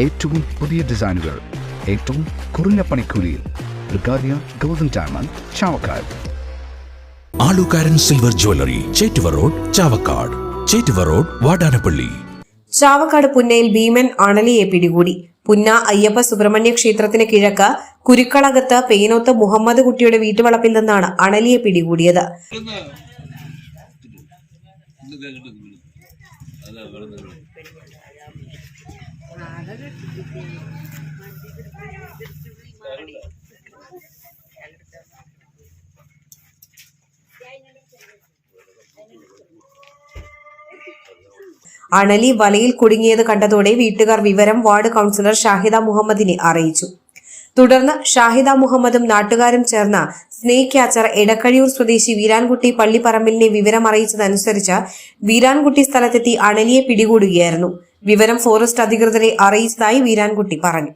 ഏറ്റവും പുതിയ ഡിസൈനുകൾ ഏറ്റവും കുറഞ്ഞ പണിക്കൂലിയിൽ ബ്രിഗാദിയ golden diamond Chavakkad. Alukkaran silver jewellery Chettuva road Chavakkad. Chettuva road Vadanappally. Chavakkad Punna ഭീമൻ അണലിയെ പിടികൂടി. പുന്ന അയ്യപ്പ സുബ്രഹ്മണ്യ ക്ഷേത്രത്തിന് കിഴക്ക് കുരുക്കളകത്ത് പേനോത്ത് മുഹമ്മദ് കുട്ടിയുടെ വീട്ടുവളപ്പിൽ നിന്നാണ് അണലിയെ പിടികൂടിയത്. അണലി വലയിൽ കുടുങ്ങിയത് കണ്ടതോടെ വീട്ടുകാർ വിവരം വാർഡ് കൗൺസിലർ ഷാഹിദ മുഹമ്മദിനെ അറിയിച്ചു. തുടർന്ന് ഷാഹിദ മുഹമ്മദും നാട്ടുകാരും ചേർന്ന സ്നേക് ക്യാച്ചർ എടക്കഴിയൂർ സ്വദേശി വീരാൻകുട്ടി പള്ളിപ്പറമ്പിലിനെ വിവരം അറിയിച്ചതനുസരിച്ച് വീരാൻകുട്ടി സ്ഥലത്തെത്തി അണലിയെ പിടികൂടുകയായിരുന്നു. വിവരം ഫോറസ്റ്റ് അധികൃതരെ അറിയിച്ചതായി വീരാൻകുട്ടി പറഞ്ഞു.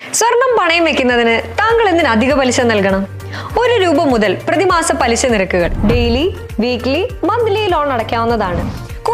സ്വർണം പണയം വെക്കുന്നതിന് താങ്കൾ എന്തിന് അധിക പലിശ നൽകണം? ഒരു രൂപ മുതൽ പ്രതിമാസ പലിശ നിരക്കുകൾ ഡെയിലി വീക്ക്ലി മന്ത്ലി ലോൺ അടയ്ക്കാവുന്നതാണ്.